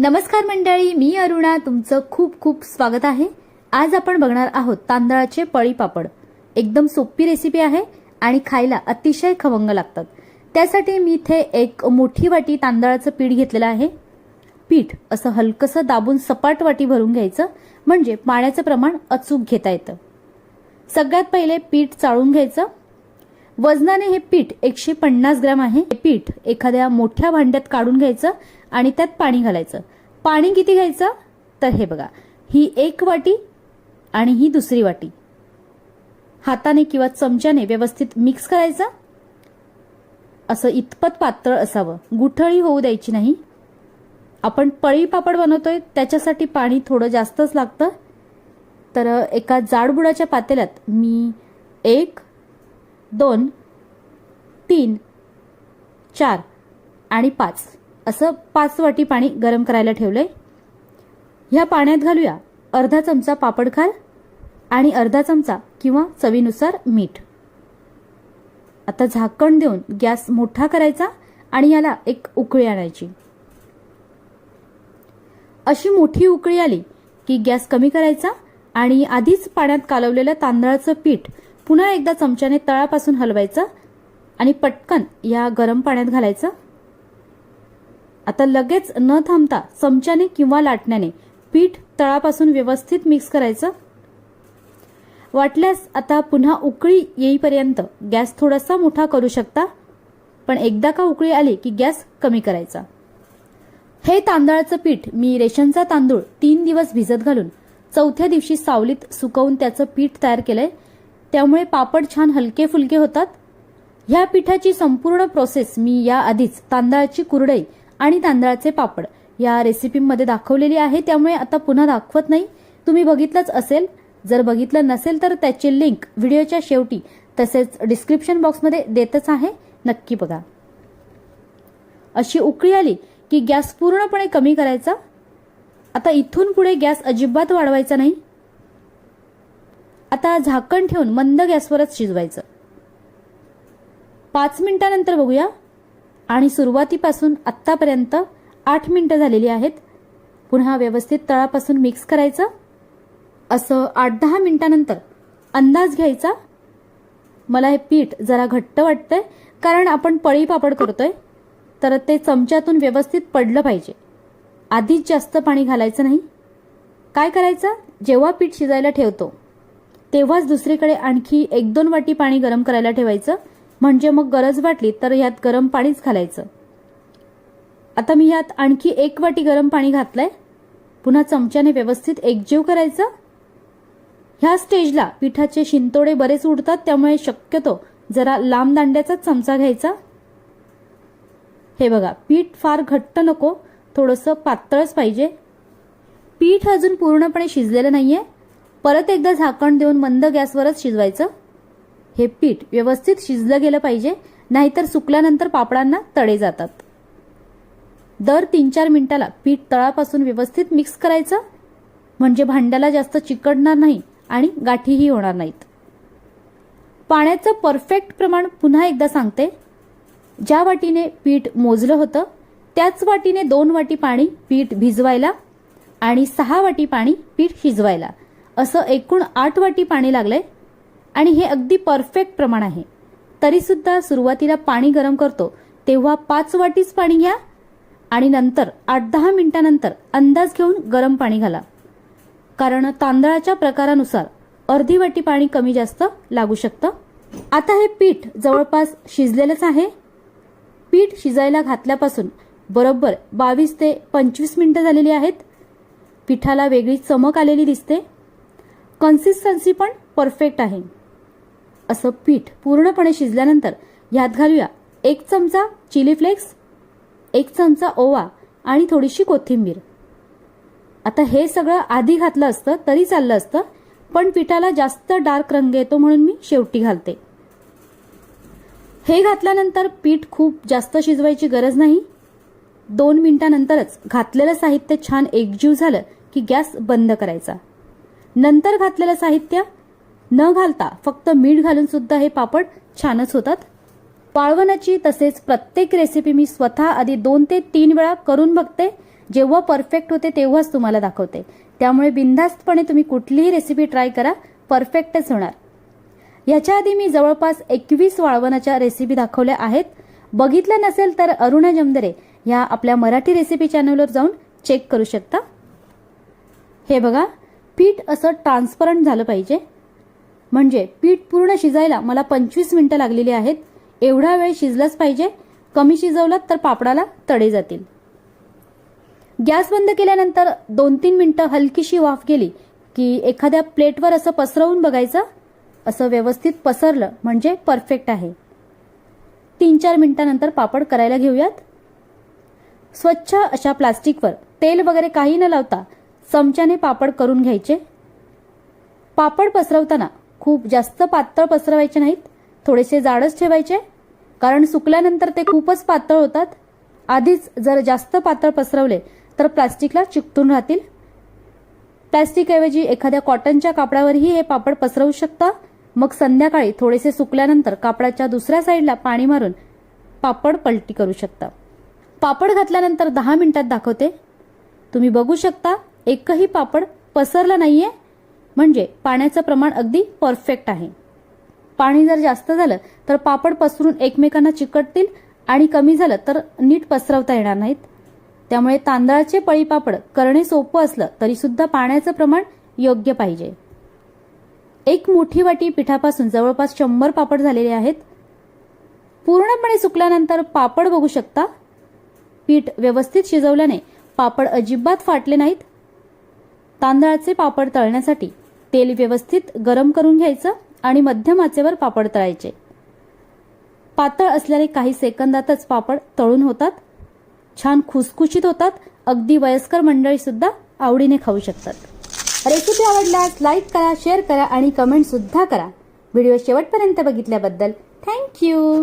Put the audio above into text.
नमस्कार मंडळी मी अरुणा. तुमचं खूप खूप स्वागत आहे. आज आपण बघणार आहोत तांदळाचे पळी पापड. एकदम सोपी रेसिपी आहे आणि खायला अतिशय खवंग लागतात. त्यासाठी मी इथे एक मोठी वाटी तांदळाचं पीठ घेतलेलं आहे. पीठ असं हलकंसं दाबून सपाट वाटी भरून घ्यायचं. म्हणजे पाण्याचं प्रमाण अचूक घेता येतं. सगळ्यात पहिले पीठ चाळून घ्यायचं. वजनाने हे पीठ एकशे पन्नास ग्रॅम आहे. हे पीठ एखाद्या मोठ्या भांड्यात काढून घ्यायचं आणि त्यात पाणी घालायचं. पाणी किती घ्यायचं? तर हे बघा ही एक वाटी आणि ही दुसरी वाटी. हाताने किंवा चमच्याने व्यवस्थित मिक्स करायचं. असं इतपत पातळ असावं. गुठळी होऊ द्यायची नाही. आपण पळी पापड बनवतोय त्याच्यासाठी पाणी थोडं जास्तच लागतं. तर एका जाडबुडाच्या पातेल्यात मी एक दोन तीन चार आणि पाच. असं पाच वाटी पाणी गरम करायला ठेवलं आहे ह्या पाण्यात घालूया अर्धा चमचा पापड खाल आणि अर्धा चमचा किंवा चवीनुसार मीठ. आता झाकण देऊन गॅस मोठा करायचा आणि याला एक उकळी आणायची. अशी मोठी उकळी आली की गॅस कमी करायचा आणि आधीच पाण्यात कालवलेलं तांदळाचं पीठ पुन्हा एकदा चमच्याने तळापासून हलवायचं आणि पटकन या गरम पाण्यात घालायचं. आता लगेच न थांबता चमच्याने किंवा लाटण्याने पीठ तळापासून व्यवस्थित मिक्स करायचं. वाटल्यास आता पुन्हा उकळी येईपर्यंत गॅस थोडासा मोठा करू शकता पण एकदा का उकळी आली की गॅस कमी करायचा. हे तांदळाचं पीठ मी रेशनचा तांदूळ तीन दिवस भिजत घालून चौथ्या दिवशी सावलीत सुकवून त्याचं पीठ तयार केलंय. त्यामुळे पापड छान हलके फुलके होतात. ह्या पिठाची संपूर्ण प्रोसेस मी या आधीच तांदळाची कुरडई आणि तांदळाचे पापड या रेसिपीमध्ये दाखवलेली आहे. त्यामुळे आता पुन्हा दाखवत नाही. तुम्ही बघितलंच असेल. जर बघितलं नसेल तर त्याची लिंक व्हिडिओच्या शेवटी तसेच डिस्क्रिप्शन बॉक्समध्ये देतच आहे. नक्की बघा. अशी उकळी आली की गॅस पूर्णपणे कमी करायचा. आता इथून पुढे गॅस अजिबात वाढवायचा नाही. आता झाकण ठेवून मंद गॅसवरच शिजवायचं. पाच मिनिटानंतर बघूया. आणि सुरुवातीपासून आत्तापर्यंत आठ मिनटं झालेली आहेत. पुन्हा व्यवस्थित तळापासून मिक्स करायचं. असं आठ दहा मिनिटानंतर अंदाज घ्यायचा. मला हे पीठ जरा घट्ट वाटतंय कारण आपण पळी पापड करतोय. तर ते चमच्यातून व्यवस्थित पडलं पाहिजे. आधीच जास्त पाणी घालायचं नाही. काय करायचं? जेव्हा पीठ शिजायला ठेवतो तेव्हाच दुसरीकडे आणखी एक दोन वाटी पाणी गरम करायला ठेवायचं. म्हणजे मग गरज वाटली तर यात गरम पाणीच घालायचं. आता मी यात आणखी एक वाटी गरम पाणी घातलंय. पुन्हा चमच्याने व्यवस्थित एकजीव करायचं. ह्या स्टेजला पिठाचे शिंतोडे बरेच उडतात त्यामुळे शक्यतो जरा लांब दांड्याचाच चमचा घ्यायचा. हे बघा पीठ फार घट्ट नको थोडंसं पातळच पाहिजे. पीठ अजून पूर्णपणे शिजलेलं नाहीये. परत एकदा झाकण देऊन मंद गॅसवरच शिजवायचं. हे पीठ व्यवस्थित शिजलं गेलं पाहिजे नाहीतर सुकल्यानंतर पापडांना तडे जातात. दर तीन चार मिनिटाला पीठ तळापासून व्यवस्थित मिक्स करायचं म्हणजे भांड्याला जास्त चिकटणार नाही आणि गाठीही होणार नाहीत. पाण्याचं परफेक्ट प्रमाण पुन्हा एकदा सांगते. ज्या वाटीने पीठ मोजलं होतं त्याच वाटीने दोन वाटी पाणी पीठ भिजवायला आणि सहा वाटी पाणी पीठ शिजवायला. असं एकूण आठ वाटी पाणी लागलंय आणि हे अगदी परफेक्ट प्रमाण आहे. तरीसुद्धा सुरुवातीला पाणी गरम करतो तेव्हा पाच वाटीच पाणी घ्या आणि नंतर आठ दहा मिनिटानंतर अंदाज घेऊन गरम पाणी घाला. कारण तांदळाच्या प्रकारानुसार अर्धी वाटी पाणी कमी जास्त लागू शकतं. आता हे पीठ जवळपास शिजलेलंच आहे. पीठ शिजायला घातल्यापासून बरोबर बावीस ते पंचवीस मिनिटं झालेली आहेत. पिठाला वेगळी चमक आलेली दिसते. कन्सिस्टन्सी पण परफेक्ट आहे. असं पीठ पूर्णपणे शिजल्यानंतर ह्यात घालूया एक चमचा चिली फ्लेक्स एक चमचा ओवा आणि थोडीशी कोथिंबीर. आता हे सगळं आधी घातलं असतं तरी चाललं असतं पण पिठाला जास्त डार्क रंग येतो म्हणून मी शेवटी घालते. हे घातल्यानंतर पीठ खूप जास्त शिजवायची गरज नाही. दोन मिनिटानंतरच घातलेलं साहित्य छान एकजीव झालं की गॅस बंद करायचा. नंतर घातलेलं साहित्य न घालता फक्त मीठ घालून सुद्धा हे पापड छानच होतात. पाळवणाची तसेच प्रत्येक रेसिपी मी स्वतः आधी दोन ते तीन वेळा करून बघते. जेव्हा परफेक्ट होते तेव्हाच तुम्हाला दाखवते. त्यामुळे बिनधास्तपणे तुम्ही कुठलीही रेसिपी ट्राय करा परफेक्टच होणार. याच्या आधी मी जवळपास एकवीस वाळवणाच्या रेसिपी दाखवल्या आहेत. बघितल्या नसेल तर अरुणा जमदरे ह्या आपल्या मराठी रेसिपी चॅनलवर जाऊन चेक करू शकता. हे बघा पीठ असं ट्रान्सपरंट झालं पाहिजे. म्हणजे पीठ पूर्ण शिजायला मला पंचवीस मिनिटं लागलेली आहेत. एवढा वेळ शिजलंच पाहिजे. कमी शिजवलं तर पापडाला तडे जातील. गॅस बंद केल्यानंतर दोन तीन मिनिटं हलकीशी वाफ गेली की एखाद्या प्लेटवर असं पसरवून बघायचं. असं व्यवस्थित पसरलं म्हणजे परफेक्ट आहे. तीन चार मिनिटानंतर पापड करायला घेऊयात. स्वच्छ अशा प्लास्टिकवर तेल वगैरे काही न लावता चमच्याने पापड करून घ्यायचे. पापड पसरवताना खूप जास्त पातळ पसरवायचे नाहीत थोडेसे जाडच ठेवायचे. कारण सुकल्यानंतर ते खूपच पातळ होतात. आधीच जर जास्त पातळ पसरवले तर प्लास्टिकला चिकटून राहतील. प्लास्टिकऐवजी एखाद्या कॉटनच्या कापडावरही हे पापड पसरवू शकता. मग संध्याकाळी थोडेसे सुकल्यानंतर कापडाच्या दुसऱ्या साईडला पाणी मारून पापड पलटी करू शकता. पापड घातल्यानंतर दहा मिनिटात दाखवते. तुम्ही बघू शकता एकही पापड पसरला नाहीये. म्हणजे पाण्याचं प्रमाण अगदी परफेक्ट आहे. पाणी जर जास्त झालं तर पापड पसरून एकमेकांना चिकटतील आणि कमी झालं तर नीट पसरवता येणार नाहीत. त्यामुळे तांदळाचे पळी पापड करणे सोपं असलं तरी सुद्धा पाण्याचं प्रमाण योग्य पाहिजे. एक मोठी वाटी पिठापासून जवळपास शंभर पापड झालेले आहेत. पूर्णपणे सुकल्यानंतर पापड बघू शकता. पीठ व्यवस्थित शिजवल्याने पापड अजिबात फाटले नाहीत. तांदळाचे पापड तळण्यासाठी तेल व्यवस्थित गरम करून घ्यायचं आणि मध्यम आचेवर पापड तळायचे. पातळ असल्याने काही सेकंदातच पापड तळून होतात. छान खुसखुशीत होतात. अगदी वयस्कर मंडळी सुद्धा आवडीने खाऊ शकतात. रेसिपी आवडल्यास लाईक करा शेअर करा आणि कमेंट सुद्धा करा. व्हिडिओ शेवटपर्यंत बघितल्याबद्दल थँक्यू